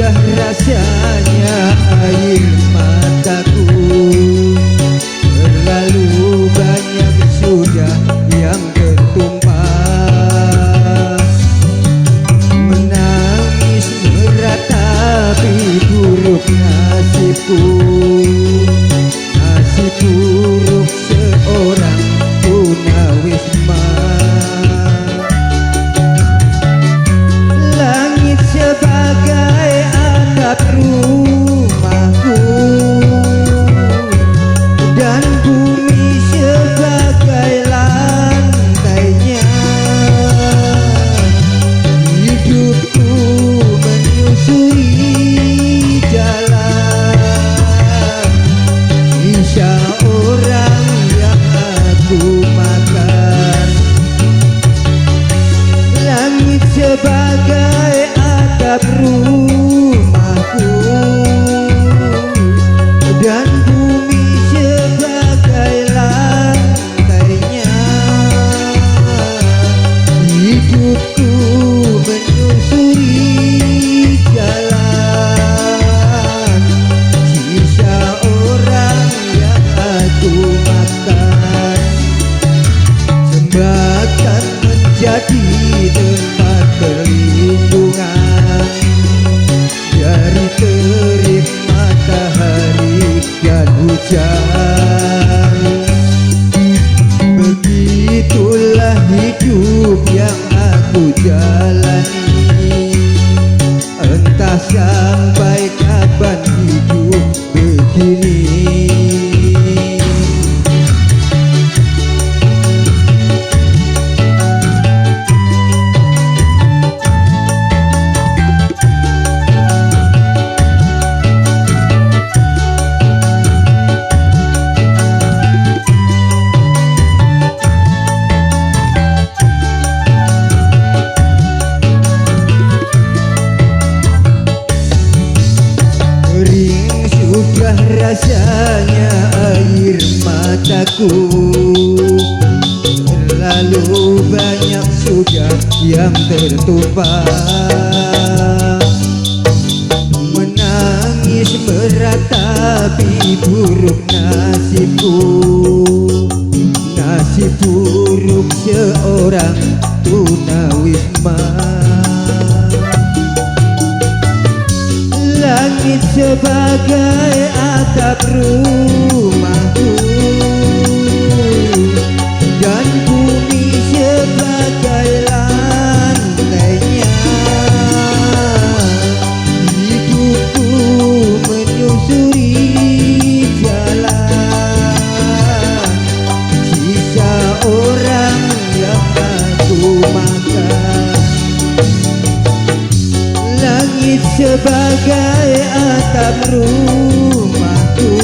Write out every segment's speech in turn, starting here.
rasanya air mataku. Terlalu banyak sudah yang tertumpah Menangis meratapi buruk nasibku. Nasib buruk Dan menjadi tempat perlindungan. Dari terik matahari dan hujan. Begitulah hidup yang aku jalani. Entah sampai kapan hidup begini sudah rasanya air mataku? Terlalu banyak sudah yang tertumpah. Menangis meratapi buruk nasibku. Nasib buruk seorang tunawisma sebagai atap rumahku. Dan bumi sebagai lantainya. Hidupku menyusuri jalan. Sisa orang yang aku makan. Langit sebagai atap rumahku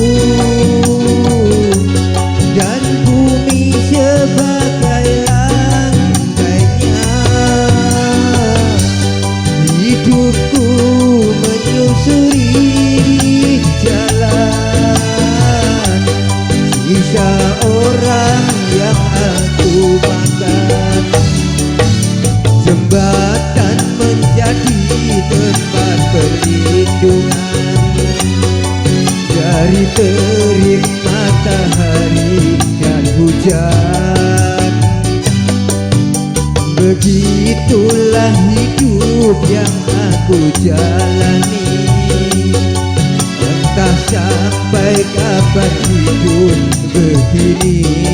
Dan bumi sebagai lantainya. Hidupku menyusuri jalan. Sisa orang yang aku makan Jembatan menjadi tempat perlindungan hujan. Begitulah hidup yang aku jalani. Entah sampai kapan hidup begini